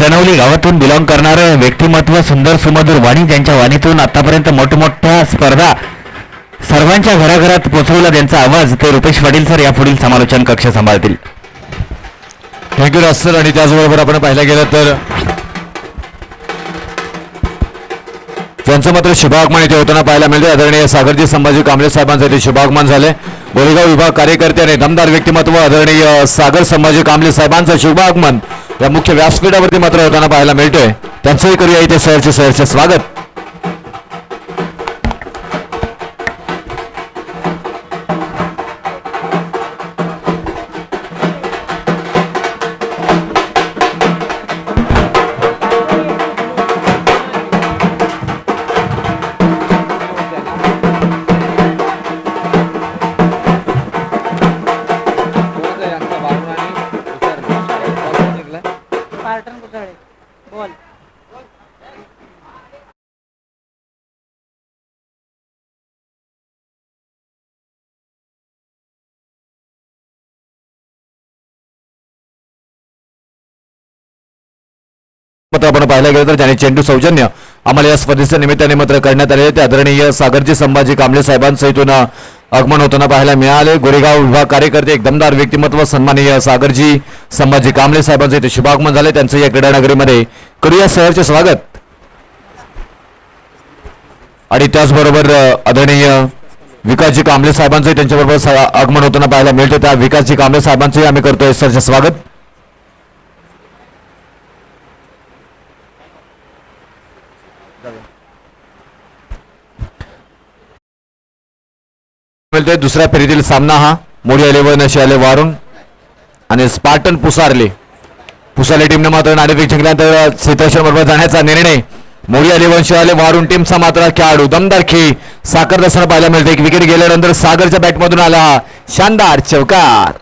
जनवली गावातून बिलॉंग करणारं व्यक्तिमत्व सुंदर सुमधुर वाणी ज्यांच्या वाणीतून आतापर्यंत मोठमोठ्या स्पर्धा सर्वांच्या घराघरात पोचवला त्यांचा आवाज ते रुपेश पाटील सर यापुढील समालोचन कक्ष सांभाळतील. थँक्यू राज सर आणि त्याचबरोबर आपण पाहिलं गेलं तर त्यांचं मात्र शुभागमन इथे होताना पाहायला मिळते आदरणीय सागरजी संभाजी कांबळे साहेबांसाठी इथे शुभागमन झाले. बोरेगाव विभाग कार्यकर्ते आणि दमदार व्यक्तिमत्व आदरणीय सागर संभाजी कांबळे साहेबांचं शुभागमन. या मुख्य व्यासपीठावरती मात्र होताना पाहायला मिळतोय. त्यांचंही करूया इथे सहरचे सहरचे स्वागत. मात्र आपण पाहायला गेलं तर ज्याने चेंडू सौजन्य आम्हाला या स्पर्धेच्या निमित्ताने मात्र करण्यात आले ते आदरणीय सागरजी संभाजी कांबळे साहेबांचं इथून आगमन होताना पाहायला मिळाले. गोरेगाव विभाग कार्यकर्ते एक दमदार व्यक्तिमत्व सन्माननीय सागरजी संभाजी कांबळे साहेबांचं इथे शुभागमन झाले. त्यांचं या क्रीडानगरीमध्ये करूया सहरचे स्वागत. आणि त्याचबरोबर आदरणीय विकासजी कांबळे साहेबांचं त्यांच्याबरोबर आगमन होताना पाहायला मिळते त्या विकासजी कांबळे साहेबांचंही आम्ही करतोय सहर्ष स्वागत. मिळतोय दुसऱ्या फेरीतील सामना हा. मोडी इलेव्हन अशी आले वारून. आणि स्पार्टन पुसारले. पुसारले टीमनं मात्र नाणेफेक जिंकल्यानंतर सीताशन बरोबर जाण्याचा निर्णय. मोडी आले वंशी आले वारून टीमचा मात्र खेळाडू दमदार खेळ साखर दसरा पाहायला मिळते. एक विकेट गेल्यानंतर सागरच्या बॅटमधून आला शानदार चौकार.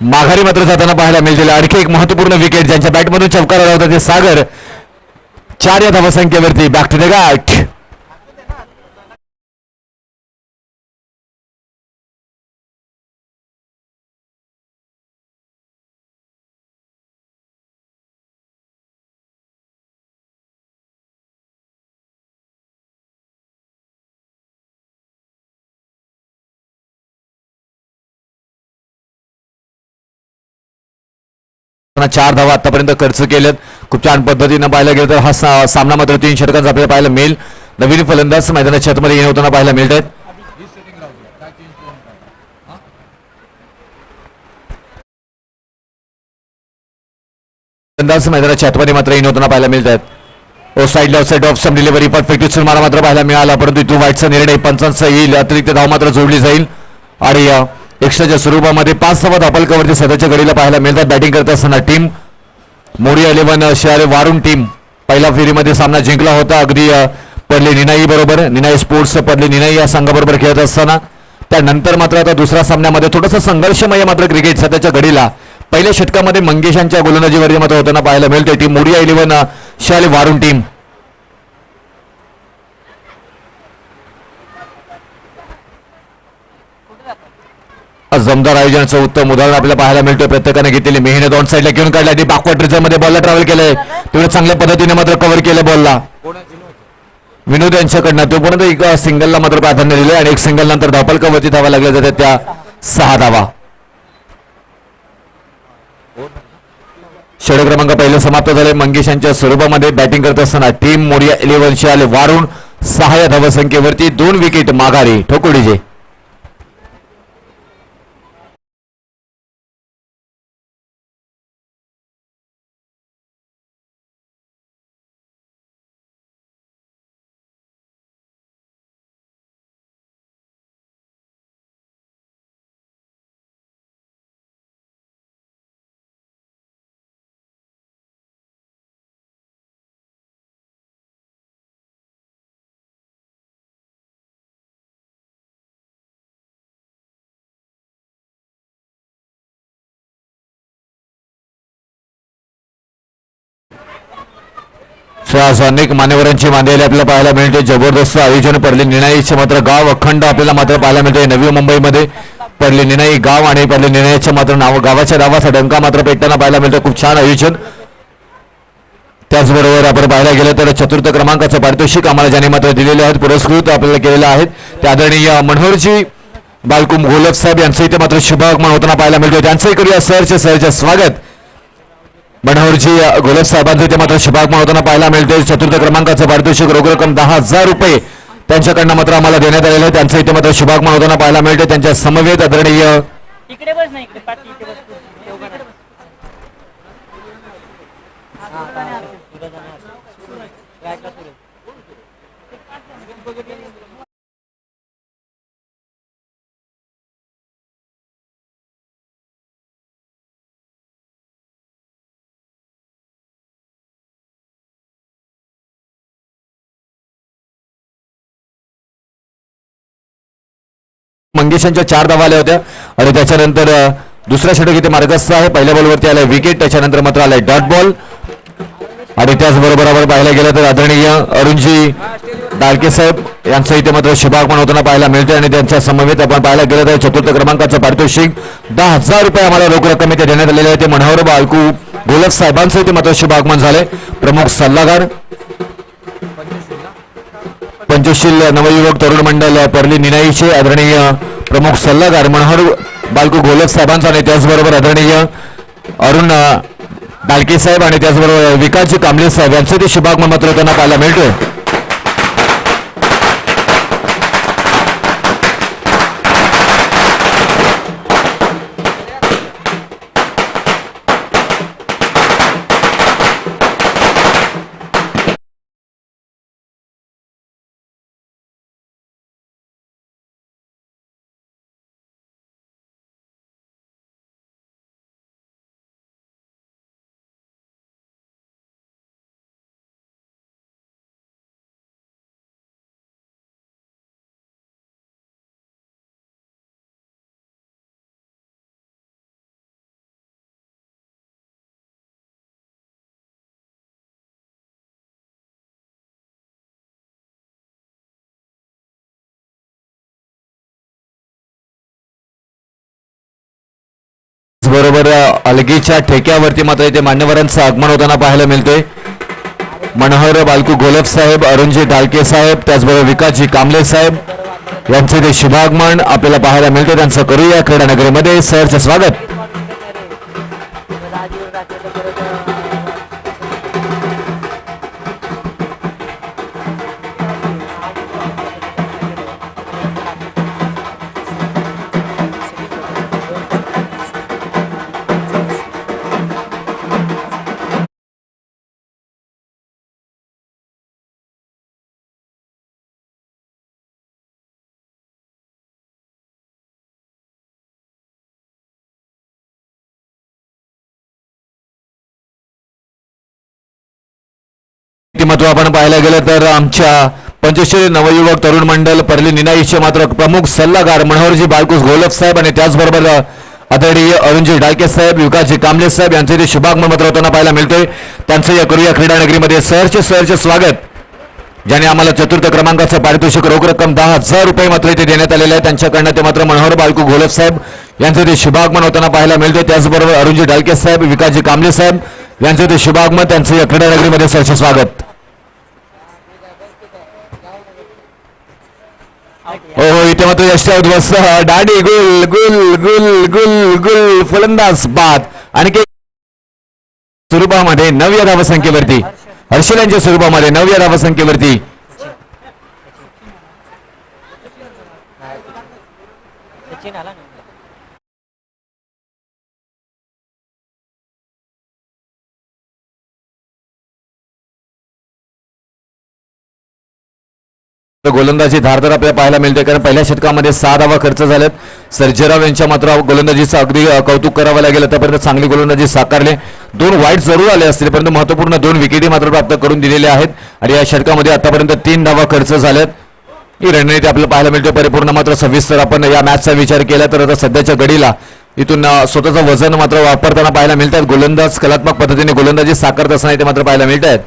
माघारी मात्र जाताना पाहायला मिळतील आणखी एक महत्त्वपूर्ण विकेट ज्यांच्या बॅटमधून चौकार आला होता ते सागर. चार या धावसंख्येवरती. बॅक टू द गाठ चार धावा आतापर्यंत खर्च केलेत खूप छान पद्धतीनं पाहायला गेलं तर हा सा- सामना मात्र तीन षटकांचा आपल्याला पाहायला मिळेल. नवीन फलंदाज मैदानाच्या छतमध्ये येणं होताना पाहायला मिळत आहेत फलंदाज मैदानाच्या छतमध्ये मात्र येणं होताना पाहायला मिळत आहेत ओ side left side off some delivery perfect उचल मारा मात्र पाहायला मिळाला. परंतु इथून वाईटचा निर्णय पंचांचा येईल. अतिरिक्त धाव मात्र जोडली जाईल. आणि एक्स्ट्राच्या स्वरूपामध्ये पाच सव्वा धापलकावरती सध्याच्या गडीला पाहायला मिळतात. बॅटिंग करत असताना टीम मोडी इलेव्हन शहरे वारून टीम पहिल्या फेरीमध्ये सामना जिंकला होता. अगदी पडले निनाई बरोबर. निनाई स्पोर्ट्स पडले निनाई या संघाबरोबर खेळत असताना. त्यानंतर मात्र आता दुसऱ्या सामन्यामध्ये थोडंसं संघर्षमय मात्र क्रिकेट सध्याच्या घडीला. पहिल्या षटकामध्ये मंगेशांच्या गोलंदाजीवरती मात्र होताना पाहायला मिळते टीम मोडिया इलेव्हन शहरे वारून टीम जमदार आयोजनाचं उत्तम उदाहरण आपल्याला पाहायला मिळतोय. प्रत्येकाने घेतलेली मेहनत ऑन साईडला घेऊन काढला आणि बॅकवर्ड रिझर्वमध्ये बॉलला ट्रॅव्हल केलंय. तेवढं चांगल्या पद्धतीने मात्र कव्हर केलं बॉलला विनोद यांच्याकडनं तोपर्यंत एक सिंगलला मात्र प्राधान्य दिले आणि एक सिंगल नंतर धापलकावरती धावा लागल्या जातात त्या सहा धावा. षड क्रमांक पहिले समाप्त झाले मंगेश यांच्या स्वरूपामध्ये बॅटिंग करत असताना टीम मोडिया इलेव्हनशी आले. वारून सहा या धावसंख्येवरती दोन विकेट माघारी. ठोकुडीजे श्वास अनेक मान्यवरांची मांडलेली आपल्याला पाहायला मिळते. जबरदस्त आयोजन पडले. निर्णयाचे मात्र गाव अखंड आपल्याला मात्र पाहायला मिळते. नवी मुंबईमध्ये पडले निर्णयी गाव आणि पडले निर्णयाचे मात्र नाव गावाच्या नावाचा डंका मात्र पेटताना पाहायला मिळतं. खूप छान आयोजन. त्याचबरोबर आपण पाहायला गेलं तर चतुर्थ क्रमांकाचं पारितोषिक आम्हाला ज्याने मात्र दिलेले आहेत पुरस्कृत आपल्याला केलेले आहेत. त्या आदरणीय मनोहरजी बालकुम गोलप साहेब यांचं इथे मात्र शुभागमन होताना पाहायला मिळतो त्यांचंही करूया सरचे सरचे स्वागत. मनोहरजी गोलप साहेबांचं इथे मात्र शुभागमन होताना पाहायला मिळते चतुर्थ क्रमांकाचं पारितोषिक रोख रक्कम दहा हजार रुपये त्यांच्याकडनं मात्र आम्हाला देण्यात आलेलं आहे. त्यांचं इथे मात्र शुभागमन होताना पाहायला मिळते त्यांच्या समवेत आदरणीय इकडे मंगेशांच्या चार धावा आल्या होत्या. आणि त्याच्यानंतर दुसरा षटक इथे मार्गस्थ आहे. पहिल्या बॉलवरती आलाय विकेट त्याच्यानंतर मात्र आलाय डॉट बॉल आणि त्याचबरोबर आपण पाहायला गेलं तर आदरणीय अरुणजी डाळके साहेब यांचं इथे मात्र शुभागमन होताना पाहायला मिळते आणि त्यांच्या समवेत आपण पाहायला गेलं तर चतुर्थ क्रमांकाचं पारितोषिक दहा हजार रुपये आम्हाला रोख रक्कम इथे देण्यात आलेले आहे. ते मनोहर बालकू गोलक साहेबांचं इथे मात्र शुभागमन झाले प्रमुख सल्लागार पंचशील नवयुवक तरुण मंडळ परली निनाईचे आदरणीय प्रमुख सल्लागार मनोहर बालको गोलक साहेबांचा आणि त्याचबरोबर आदरणीय अरुण डालके साहेब आणि त्याचबरोबर विकासजी कांबळे साहेब यांचं ते शुभागमन मात्र त्यांना पाहायला मिळतोय. बरोबर अलगीच्या ठेक्यावरती मात्र इथे मान्यवरांचं आगमन होताना पाहायला मिळते मनोहर बालकू गोलप साहेब अरुणजी डालके साहेब त्याचबरोबर विकासजी कांबळे साहेब यांचे ते शुभागमन आपल्याला पाहायला मिळते त्यांचं करूया क्रीडा नगरीमध्ये सरचं स्वागत. आपण पाहायला गेलं तर आमच्या पंचश्री नवयुवक तरुण मंडळ परली निनाईचे मात्र प्रमुख सल्लागार मनोहरजी बाळकुस गोलप साहेब आणि त्याचबरोबर आदरणीय अरुणजी डायके साहेब विकासजी कांबळे साहेब यांचे ते शुभागमन मात्र होताना पाहायला मिळते त्यांचं या करूया क्रीडा नगरीमध्ये सहरचे स्वागत ज्याने आम्हाला चतुर्थ क्रमांकाचं पारितोषिक रोख रक्कम दहा हजार रुपये मात्र इथे देण्यात आलेले आहे. त्यांच्याकडनं ते मात्र मनोहर बालकू घोलप साहेब यांचे ते शुभागमन होताना पाहायला मिळते त्याचबरोबर अरुणजी डालके साहेब विकासजी कांबळे साहेब यांचं ते शुभागमन त्यांचं या क्रीडानगरीमध्ये सहर्ष स्वागत. हो हो इथे मात्र यष्टा उद्ध्वस्त डाडी गुल गुल गुल गुल गुल फलंदाज बाद. आणखी स्वरूपामध्ये नवव्या धावसंख्येवरती. हर्षल यांच्या स्वरूपामध्ये नवव्या धावसंख्येवरती. सचिन आला गोलंदाजी धारदार आपल्याला पाहायला मिळते कारण पहिल्या शतकामध्ये सहा धावा खर्च झाल्यात सर्जेराव यांच्या मात्र गोलंदाजीचं अगदी कौतुक करावं लागेल. आतापर्यंत चांगली गोलंदाजी साकारले. दोन वाईट जरूर आले असतील परंतु महत्त्वपूर्ण दोन विकेटी मात्र प्राप्त करून दिलेल्या आहेत. आणि या षटकामध्ये आतापर्यंत तीन धावा खर्च झाल्यात ही रणनीती आपल्याला पाहायला मिळते. परिपूर्ण मात्र सविस्तर आपण या मॅचचा विचार केला तर आता सध्याच्या गडीला इथून स्वतःचं वजन मात्र वापरताना पाहायला मिळतात. गोलंदाज कलात्मक पद्धतीने गोलंदाजी साकारत असताना इथे मात्र पाहायला मिळत आहेत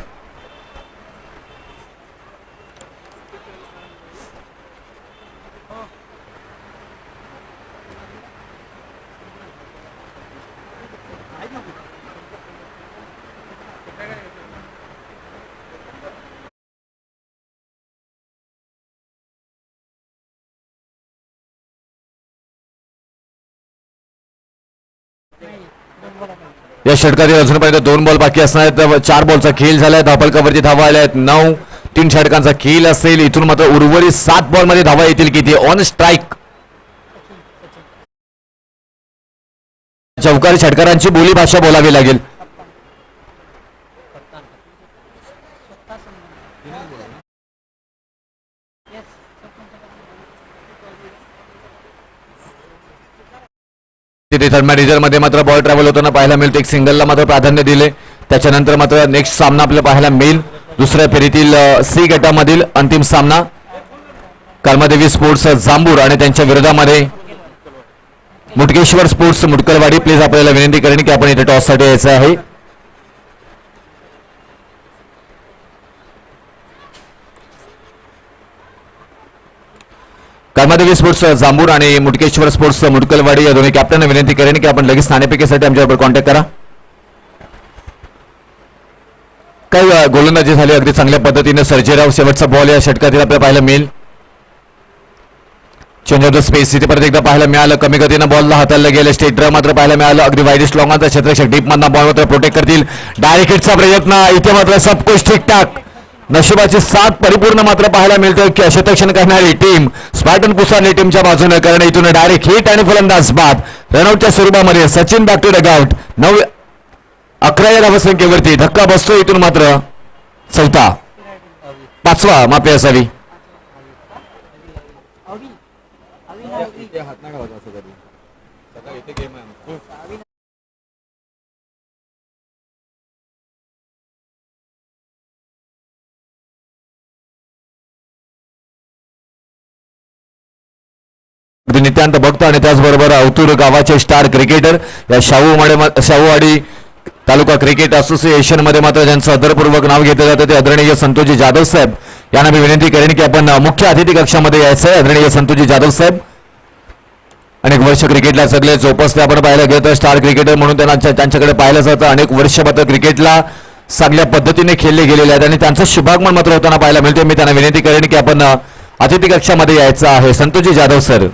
या षटकातील अजूनपर्यंत दोन बॉल बाकी असणार आहेत. तर चार बॉलचा खेळ झालाय. धावपलकावरती धावा आल्या आहेत. नऊ तीन षटकांचा खेळ असेल. इथून मात्र उर्वरित सात बॉलमध्ये धावा येतील किती ऑन स्ट्राईक चौकारी षटकारांची बोली भाषा बोलावी लागेल. तिथे थर्ड मात्र बॉल ट्रॅव्हल होताना पाहायला मिळतो. एक सिंगलला मात्र प्राधान्य दिले. त्याच्यानंतर मात्र नेक्स्ट सामना आपल्याला पाहायला मिळेल. दुसऱ्या फेरीतील सी गटामधील अंतिम सामना. कर्मदेवी स्पोर्ट्स जांबूर आणि त्यांच्या विरोधामध्ये मुटकेश्वर स्पोर्ट्स मुटकलवाडी प्लीज आपल्याला विनंती करेन की आपण इथे टॉससाठी यायचं आहे. कर्मादेवी स्पोर्ट्स जांबूर आणि मुटकेश्वर स्पोर्ट्स मुटकलवाडी. या दोन्ही कॅप्टन विनंती करेन की आपण लगेच नाणेफेकीसाठी आमच्याबरोबर कॉन्टॅक्ट करा. काही गोलंदाजी झाली अगदी चांगल्या पद्धतीने. सर्जेराव शेवटचा बॉल या षटकातील आपल्याला पाहायला मिळेल. चेंज ऑफ द स्पेस इथे परत एकदा पाहायला मिळालं. कमी गतीनं बॉलला हाताळलं गेलं. स्टेट मात्र पाहायला मिळालं. अगदी वाईडेस्ट लॉंगांचा क्षेत्रक्षक डीप मधला बॉल मात्र प्रोटेक्ट करतील. डायरेक्ट हिटचा प्रयत्न. इथे मात्र सब ठीकठाक. नशिबाची साथ परिपूर्ण मात्र पाहायला मिळतं की शतक्षण करणारी टीम स्पार्टन पुसारली टीमच्या बाजूने कारण. इथून डायरेक्ट हिट आणि फलंदाज बाद. रनआउटच्या स्वरूपामध्ये सचिन बॅक टू द गाउट नऊ अकरा या धावसंख्येवरती धक्का बसतो इथून मात्र चौथा पाचवा माफी असावी. अगदी नित्यांत भक्त आणि त्याचबरोबर अवतूर गावाचे स्टार क्रिकेटर या शाहूवाडी शाहूवाडी तालुका क्रिकेट असोसिएशनमध्ये मात्र ज्यांचं आदरपूर्वक नाव घेतलं जातं ते आदरणीय संतोषजी जाधव साहेब. यांना मी विनंती करेन की आपण मुख्य अतिथी कक्षामध्ये यायचं आहे. आदरणीय संतोषजी जाधव साहेब. अनेक वर्ष क्रिकेटला सगळे जोपासले आपण पाहायला गेलं तर स्टार क्रिकेटर म्हणून त्यांना त्यांच्याकडे पाहिलं जातं. अनेक वर्ष मात्र क्रिकेटला चांगल्या पद्धतीने खेळले गेलेले आहेत आणि त्यांचं शुभागमन मात्र होताना पाहायला मिळते मी त्यांना विनंती करेन की आपण अतिथी कक्षामध्ये यायचं आहे. संतोषजी जाधव सर.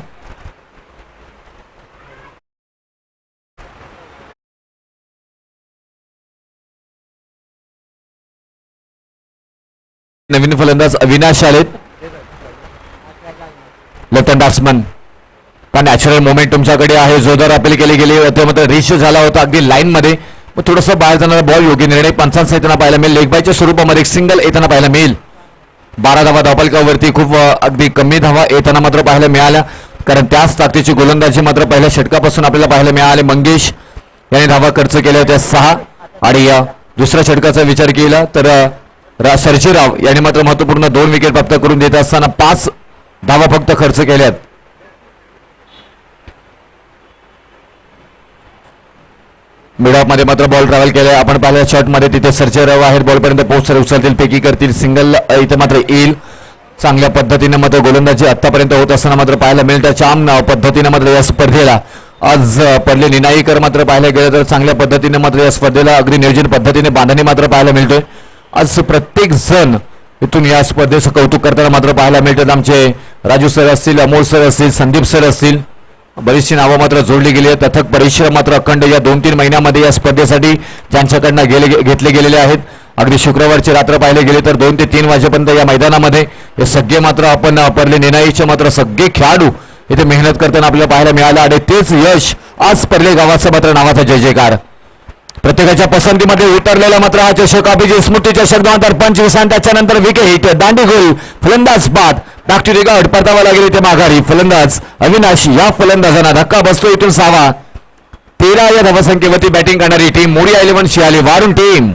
नवीन फलंदाज अविनाश आलेत लेफ्ट हँड बॅट्समन का नॅचरल मोमेंट तुमच्याकडे आहे. जोरदार अपील केली गेली. होते मात्र रेश झाला होता. अगदी लाईन मध्ये. मग थोडंसं बाहेर जाणारा बॉल योग्य निर्णय पंचांचा येताना पाहायला मिळेल. लेग बायच्या स्वरूपामध्ये एक सिंगल येताना पाहायला मिळेल. बारा धावा धापालकावरती खूप अगदी कमी धावा येताना मात्र पाहायला मिळाल्या. कारण त्याच ताकदीची गोलंदाजी मात्र पहिल्या षटकापासून आपल्याला पाहायला मिळाले. मंगेश यांनी धावा खर्च केल्या होत्या सहा. आणि दुसऱ्या षटकाचा विचार केला तर रा- सर्जेराव यांनी मात्र महत्त्वपूर्ण दोन विकेट प्राप्त करून देत असताना पाच धावा फक्त खर्च केल्यात. मिडॉपमध्ये मात्र बॉल ट्रॅव्हल केलाय. आपण पाहिल्या शॉटमध्ये तिथे सर्जीराव आहेत. बॉलपर्यंत पोहोचले उचलतील. पेकी करतील. सिंगल इथे मात्र येईल. चांगल्या पद्धतीने मात्र गोलंदाजी आतापर्यंत होत असताना मात्र पाहायला मिळेल. त्या छान पद्धतीने मात्र या स्पर्धेला आज पडले. निनाईकर मात्र पाहायला गेलं तर चांगल्या पद्धतीने मात्र या स्पर्धेला अगदी नियोजन पद्धतीने बांधणी मात्र पाहायला मिळतोय. आज प्रत्येक जण इथून या स्पर्धेचं कौतुक करताना मात्र पाहायला मिळतात. आमचे राजू सर असतील अमोल सर असतील संदीप सर असतील बरीचशी नावं मात्र जोडली गेली आहेत. अथक परिश्रम मात्र अखंड या दोन तीन महिन्यामध्ये या स्पर्धेसाठी ज्यांच्याकडनं गेले घेतले गेलेले आहेत. अगदी शुक्रवारची रात्र पाहिले गेले तर दोन ते तीन वाजेपर्यंत या मैदानामध्ये हे सगळे मात्र आपण वापरले. निनाईचे मात्र सगळे खेळाडू इथे मेहनत करताना आपल्याला पाहायला मिळालं. आणि तेच यश आज परले गावाचं मात्र नावाचा जय जयकार. प्रत्येकाच्या पसंतीमध्ये उतरलेला मात्र हा चषक अभिजित स्मृती चषक दोन हजार पंचवीस आणि त्याच्यानंतर विकेट दांडी गोल फलंदाज बाद. डाक्टी रिगार्ड परतावा लागेल इथे माघारी. फलंदाज अविनाशी या फलंदाजांना धक्का बसतो इथून सावा. तेरा या धावसंख्येवरती बॅटिंग करणारी team Modiya eleven Shiyali Varun team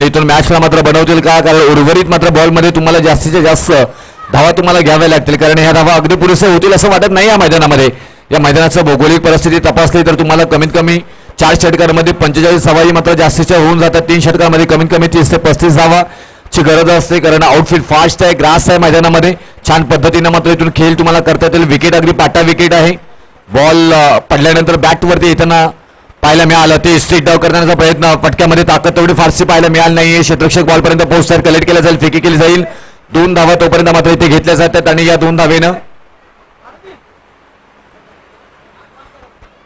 इथून मॅचला मात्र बनवतील का? कारण उर्वरित मात्र बॉलमध्ये तुम्हाला जास्तीत जास्त धावा तुम्हाला घ्याव्या लागतील कारण ह्या धावा अगदी पुरेसे होतील असं वाटत नाही या मैदानामध्ये. या मैदानाचं भौगोलिक परिस्थिती तपासली तर तुम्हाला कमीत कमी चार षटकांमध्ये पंचेचाळीस धावाही मात्र जास्तीच्या होऊन जातात. तीन षटकांमध्ये कमीत कमी तीस ते पस्तीस धावा ची गरज असते कारण आउटफील्ड फास्ट आहे ग्रास आहे मैदानामध्ये. छान पद्धतीनं मात्र इथून खेळ तुम्हाला करता येतील. विकेट अगदी पाटा विकेट आहे. बॉल पडल्यानंतर बॅटवरती येताना पाहायला मिळालं. ते स्ट्रीट डाव करण्याचा प्रयत्न पटक्यामध्ये ताकद तेवढी फारशी पाहायला मिळाली नाहीये. क्षेत्रक्षक बॉलपर्यंत पोहोचतात कलेक्ट केला जाईल फेकी केली जाईल. दोन धावा तोपर्यंत मात्र इथे घेतल्या जातात आणि या दोन धावेनं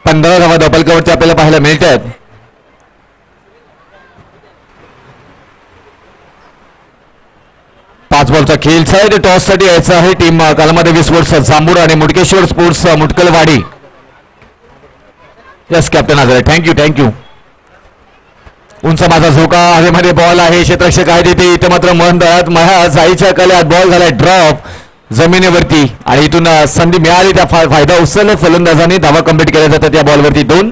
पंधरा धावा धपलकावरती आपल्याला पाहायला मिळत आहेत पाच बॉलचा खेळ आहे टॉससाठी यायचं आहे टीम कालमादेवी स्पोर्ट्स जांभूर आणि Mutkeshwar sports Mutkalwadi. Yes captain आजार थँक्यू थँक्यू उंच माझा झोका हवेमध्ये बॉल आहे. क्षेत्रक्षक आहे तिथे इथे मात्र मन दळत महा जाईच्या कल्यात बॉल झालाय. ड्रॉप जमिनीवरती. आणि इथून संधी मिळाली. त्या फायदा उचलला. फलंदाजांनी धावा कंप्लीट केल्या जातात या बॉलवरती दोन.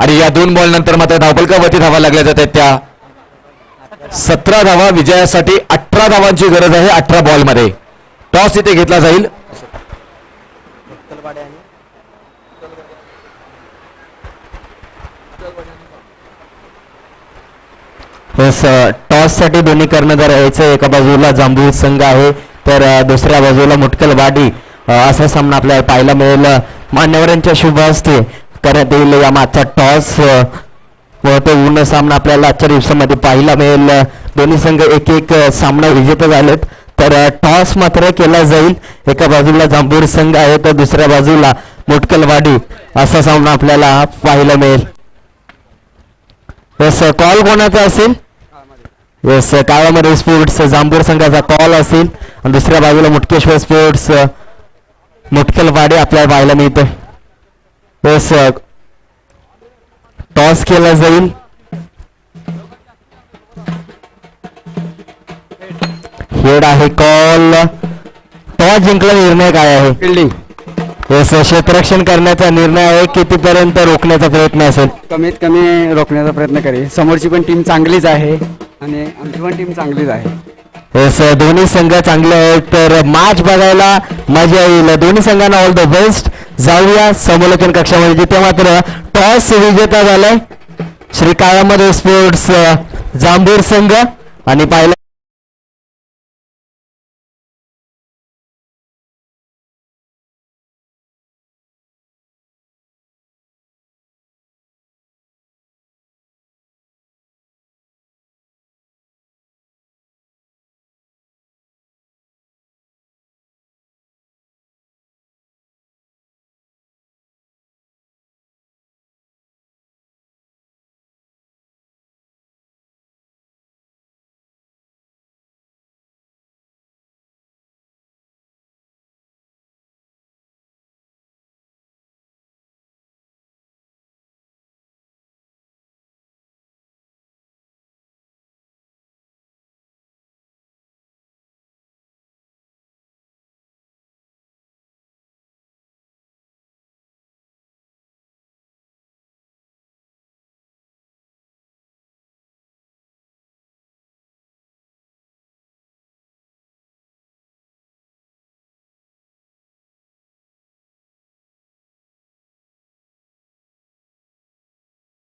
आणि या दोन बॉल नंतर मात्र धावपलकावरती धावा लागल्या जातात त्या. सतरा धावा विजयासाठी अठरा धावांची गरज आहे अठरा बॉलमध्ये टॉस इथे घेतला जाईल. बस टॉससाठी uh, दोन्ही कर्णधार यायचं एका बाजूला जांभूळ संघ आहे तर दुसऱ्या बाजूला मुटकल वाडी असा सामना आपल्याला पाहायला मिळेल. मान्यवरांच्या शुभ हस्ते करण्यात येईल या मागचा टॉस व तो ऊन सामना आपल्याला आजच्या दिवसामध्ये पाहायला मिळेल. दोन्ही संघ एक एक सामना विजेते झालेत. तर टॉस मात्र केला जाईल. एका बाजूला जांभूर संघ आहे तर दुसऱ्या बाजूला मुटकलवाडी असा सामना आपल्याला पाहायला मिळेल. कॉल कोणाचा असेल? येस काळामध्ये स्पोर्ट्स जांभूर संघाचा कॉल असेल आणि दुसऱ्या बाजूला मुटकेश्वर स्पोर्ट्स मुटकलवाडी आपल्याला पाहायला मिळतं येस टॉस केला जाईल. हेड आहे कॉल टॉस जिंकला निर्णय काय आहे? फिल्डिंग येस क्षेत्ररक्षण करण्याचा निर्णय आहे. कितीपर्यंत रोखण्याचा प्रयत्न असेल? कमीत कमी रोखण्याचा प्रयत्न करेल. समोरची पण टीम चांगलीच आहे. आणि आमची पण टीम चांगलीच आहे. येस दोन्ही संघ चांगले आहेत. तर मॅच बघायला मजा येईल. दोन्ही संघांना ऑल द बेस्ट जाऊया समलोचन कक्षामध्ये. जिथे मात्र टॉस विजेता झालाय. श्री काळामध्ये स्पोर्ट्स जांभूर संघ. आणि पाहिलं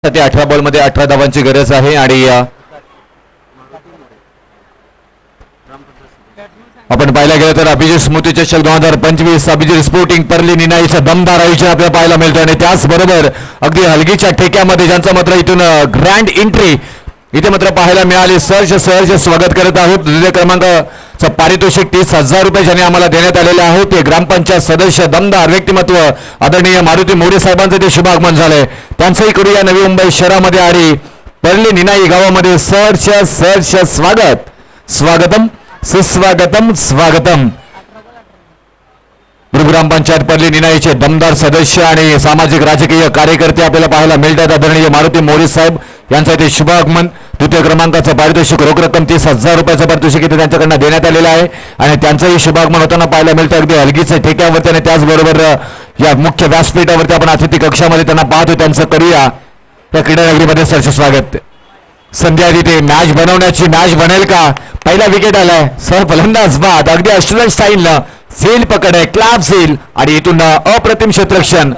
ते अठरा बॉलमध्ये अठरा धावांची गरज आहे आणि आपण पाहायला गेलं तर अभिजित स्मृती चषक दोन हजार पंचवीस अभिजित स्पोर्टिंग परली निनाईचा दमदार आयुष्य आपल्याला पाहायला मिळतं आणि त्याचबरोबर अगदी हलगीच्या ठेक्यामध्ये ज्यांचा मात्र इथून ग्रँड एंट्री इथे मात्र पाहायला मिळाले. सहर्ष सहर्ष स्वागत करत आहोत. द्वितीय क्रमांकाचं पारितोषिक तीस हजार रुपये ज्यांनी आम्हाला देण्यात आलेले आहे ते ग्रामपंचायत सदस्य दमदार व्यक्तिमत्व आदरणीय मारुती मोरे साहेबांचं ते शुभागमन झालंय. त्यांचंही करूया नवी मुंबई शहरामध्ये आणि परली निनाई गावामध्ये सहर्ष सहर्ष स्वागत. स्वागतम सुस्वागतम स्वागतम. ग्रामपंचायत पडली निनाईचे दमदार सदस्य आणि सामाजिक राजकीय कार्यकर्ते आपल्याला पाहायला मिळतात. आदरणीय मारुती मोरे साहेब यांचं ते शुभागमन. द्वितीय क्रमांकाचं पारितोषिक रोख रक्कम तीस हजार रुपयाचं पारितोषिक इथे त्यांच्याकडनं देण्यात आलेलं आहे. आणि त्यांचंही शुभागमन होताना पाहायला मिळतं. अगदी हलगीचं ठेक्यावरती आणि त्याचबरोबर या मुख्य व्यासपीठावरती आपण अतिथी कक्षामध्ये त्यांना पाहतो त्यांचं करूया. या क्रीडा नगरीमध्ये सरचे स्वागत. संध्या तिथे मॅच बनवण्याची मॅच बनेल का? पहिला विकेट आलाय. सर फलंदाज बाद. अगदी ऑस्ट्रेलियन स्टाईलनं झेल पकड आहे क्लाप झेल आणि इथून अप्रतिम क्षेत्रक्षण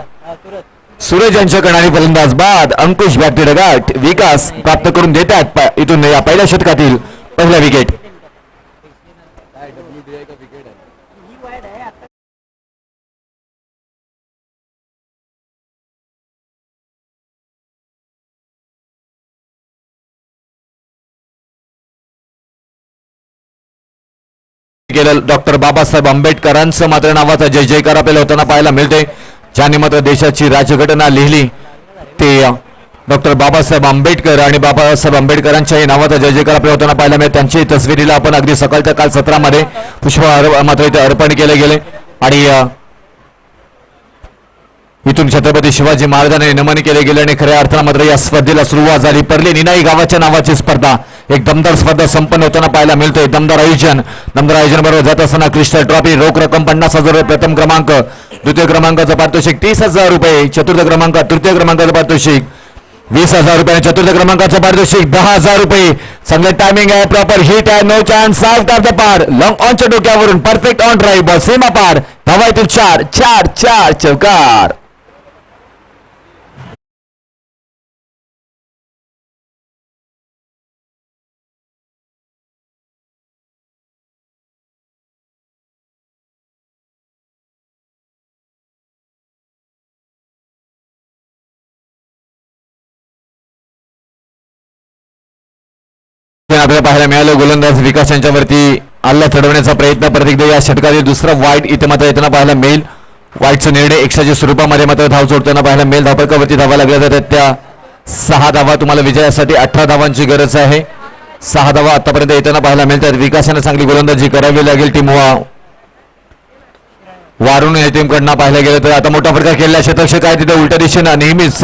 सूरज यांच्या कणाने फलंदाज बाद अंकुश बॅटी डगाट विकास प्राप्त करून देतात इथून या पहिल्या षटकातील पहिला विकेट. डॉक्टर बाबासाहेब आंबेडकरांचं मात्र नावाचा जय जयकार आपल्याला होताना पाहायला मिळते ज्यांनी मात्र देशाची राज्यघटना लिहिली ते डॉक्टर बाबासाहेब आंबेडकर आणि बाबासाहेब आंबेडकरांच्याही नावाचा जय जयकार आपल्या होताना पाहायला मिळते त्यांची तस्वीरीला आपण अगदी सकाळच्या काल सत्रामध्ये पुष्प मात्र इथे अर्पण केले गेले. आणि इथून छत्रपती शिवाजी महाराजांनी नमन केले गेले आणि खऱ्या अर्थानं मात्र या स्पर्धेला सुरुवात झाली. परली निनाई गावाच्या नावाची स्पर्धा. एक दमदार स्पर्धा संपन्न होताना पाहायला मिळतोय. दमदार आयोजन. दमदार आयोजन बरोबर जात असताना क्रिस्टल ट्रॉफी रोख रक्कम पन्नास हजार रुपये प्रथम क्रमांक. द्वितीय क्रमांकाचं पारितोषिक तीस हजार रुपये चतुर्थ क्रमांक तृतीय क्रमांकाचं पारितोषिक वीस हजार रुपये चतुर्थ क्रमांकाचं पारितोषिक दहा हजार रुपये. चांगलं टायमिंग आहे प्रॉपर हिट आहे नो चान्स साफ द पार लॉंग ऑनच्या डोक्यावरून परफेक्ट ऑन ड्राईव्ह बॉल सीमा पार धावा चार चार चार चौकार. पण आपल्याला पाहायला मिळालं. गोलंदाज विकास यांच्यावरती आल्ला चढवण्याचा प्रयत्न. परत या षटकातील दुसरा वाईट इथे मात्र येताना पाहायला मिळेल. वाईटचा निर्णय एकशाच्या स्वरूपामध्ये मात्र धाव सोडताना पाहायला मिळेल. धावपळकावरती धावा लागल्या जातात त्या सहा धावा तुम्हाला विजयासाठी अठरा धावांची गरज आहे. सहा धावा आतापर्यंत येताना पाहायला मिळतात. विकासाने चांगली गोलंदाजी करावी लागेल टीम वारून या टीमकडनं पाहायला गेलं तर आता मोठा फटका केलेला शतक्षक काय तिथे उलट्या दिशेनं. नेहमीच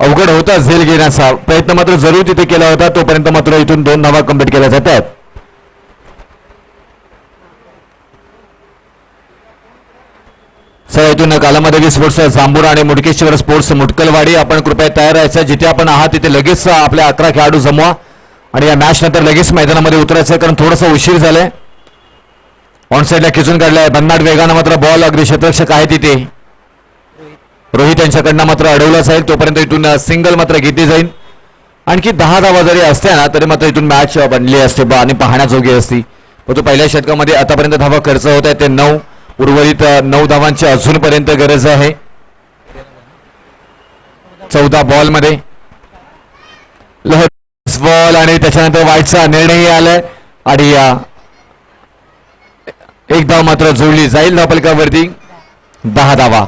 अवघड होता झेल घेण्याचा. प्रयत्न मात्र जरूर तिथे केला होता. तोपर्यंत मात्र इथून दोन धावा कंप्लीट केल्या जातात. सर इथून कालामध्ये स्पोर्ट्स जांभूर आणि मुडकेश्वर स्पोर्ट्स मुटकलवाडी. आपण कृपया तयार राहायचं. जिथे आपण आहात तिथे लगेच आपल्या अकरा खेळाडू जमवा. आणि या मॅच नंतर लगेच मैदानामध्ये उतरायचं आहे कारण थोडासा उशीर झालाय. ऑन साईडला खिचून काढलाय. भन्नाट वेगानं मात्र बॉल अगदी क्षेत्ररक्षक आहे तिथे रोहित यांच्याकडनं मात्र अडवला जाईल तोपर्यंत इथून सिंगल मात्र घेतली जाईल. आणखी दहा धावा जरी असत्या ना तरी मात्र इथून मॅच बनली असते आणि पाहण्याजोगी असती. पण तो पहिल्या षटकामध्ये आतापर्यंत धावा खर्च होत आहे ते नऊ. उर्वरित नऊ धावांची अजूनपर्यंत गरज आहे. चौदा बॉलमध्ये. लहर बॉल आणि त्याच्यानंतर वाईटचा निर्णय आलाय. आणि एक धाव मात्र जोडली जाईल धापलकावरती दहा धावा.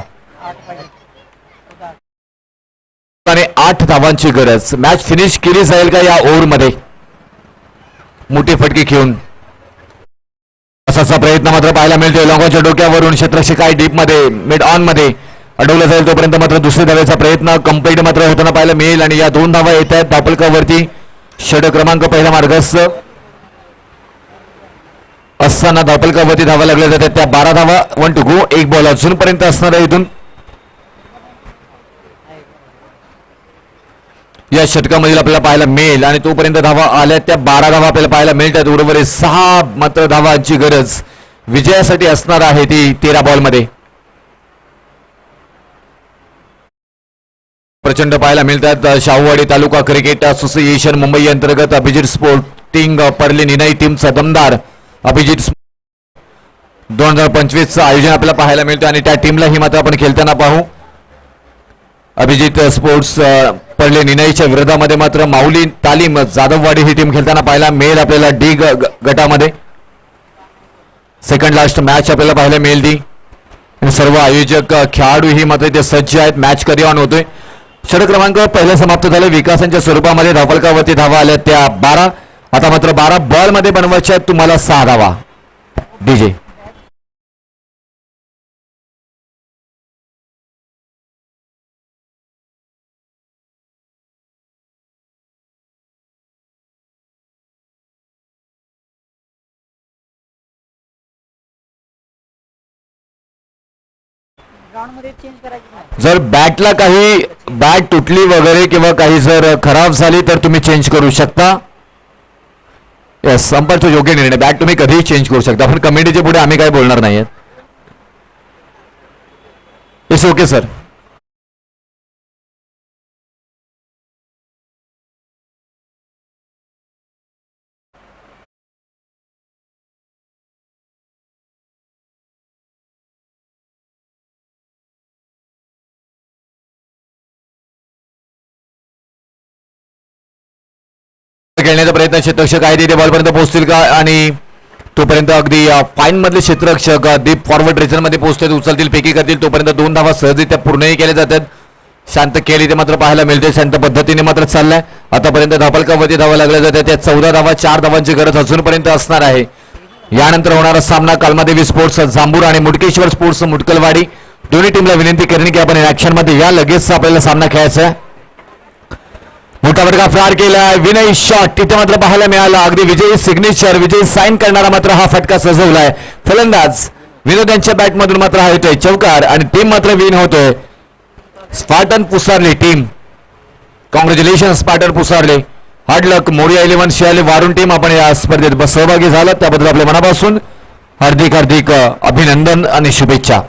आठ धावांची गरज. मॅच फिनिश केली जाईल का या ओव्हरमध्ये? मोठी फटकी घेऊन असा प्रयत्न मात्र पाहायला मिळतोय. लॉंगॉच्या डोक्यावरून क्षेत्रक्षक काय डीपमध्ये मिड ऑनमध्ये अडवलं जाईल तोपर्यंत मात्र दुसऱ्या धाव्याचा प्रयत्न कंप्लीट मात्र होताना पाहायला मिळेल. आणि या दोन धावा येत आहेत. धापलकावरती षड क्रमांक पहिला मार्गस्थ असताना धापलकावरती धावा लागल्या जातात. त्या बारा धावा वन टू गो एक बॉल अजूनपर्यंत असणार आहे इथून. या षटकामधील आपल्याला पाहायला मिळेल. आणि तोपर्यंत धावा आल्या त्या बारा धावा आपल्याला पाहायला मिळतात. उर्वरित सहा मात्र धावांची गरज विजयासाठी असणार आहे ती तेरा बॉलमध्ये. प्रचंड पाहायला मिळतात. शाहूवाडी तालुका क्रिकेट असोसिएशन मुंबई अंतर्गत अभिजित स्पोर्टिंग परली निनाई टीमचा दमदार अभिजित दोन हजार पंचवीसचं आयोजन आपल्याला पाहायला मिळतं. आणि त्या टीमलाही मात्र आपण खेळताना पाहू. अभिजित स्पोर्ट्स पडले. निनईच्या विरोधामध्ये मात्र माऊली तालीम जाधववाडी ही टीम खेळताना पाहायला मिळेल आपल्याला डी ग- गटामध्ये. सेकंड लास्ट मॅच आपल्याला पाहायला मिळेल ती. सर्व आयोजक खेळाडू ही मात्र इथे सज्ज आहेत. मॅच करी ऑन होतोय? षड क्रमांक पहिला समाप्त झाले. विकासांच्या स्वरूपामध्ये धावलकावरती धावा आल्या त्या बारा. आता मात्र बारा बॉलमध्ये बनवायच्या आहेत. तुम्हाला सहा धावा. डीजे जर बॅटला काही बॅट तुटली वगैरे किंवा काही जर खराब झाली तर तुम्ही चेंज करू शकता. येस संपर्क योग्य निर्णय. बॅट तुम्ही कधीही चेंज करू शकता. पण कमिटीच्या पुढे आम्ही काही बोलणार नाहीये. इट्स ओके सर खेळण्याचा प्रयत्न क्षेत्रक्षक आहे. ते बॉलपर्यंत पोहोचतील का? आणि तोपर्यंत अगदी फाईन मधले क्षेत्ररक्षक डीप फॉरवर्ड रेझरमध्ये मध्ये पोहोचतात उचलतील फेकी करतील. तोपर्यंत दोन धावा सहजरित्या पूर्णही केल्या जातात. शांत केली ते मात्र पाहायला मिळते शांत पद्धतीने मात्र चाललाय. आतापर्यंत धापलकावरती धावा लागल्या जातात. त्या चौदा धावा चार धावांची गरज अजूनपर्यंत असणार आहे. यानंतर होणारा सामना कालमादेवी स्पोर्ट्स जांभूर आणि मुडकेश्वर स्पोर्ट्स मुटकलवाडी. दोन्ही टीमला विनंती करेन की आपण ऍक्शनमध्ये या लगेच आपल्याला सामना खेळायचा आहे. मोठा फटका फार केला विनय शॉट तिथे मात्र पाहायला मिळाला. अगदी विजयी सिग्नेचर विजयी साईन करणारा मात्र हा फटका सजवलाय. फलंदाज विनोद यांच्या बॅटमधून मात्र हा येतोय. चौकार आणि टीम मात्र विन होतोय. Spartan Pusarli team congratulation Spartan Pusarle. Hard luck Moriya eleven Shiyale Varun team आपण या स्पर्धेत सहभागी झाला त्याबद्दल आपल्या मनापासून हार्दिक हार्दिक अभिनंदन आणि शुभेच्छा.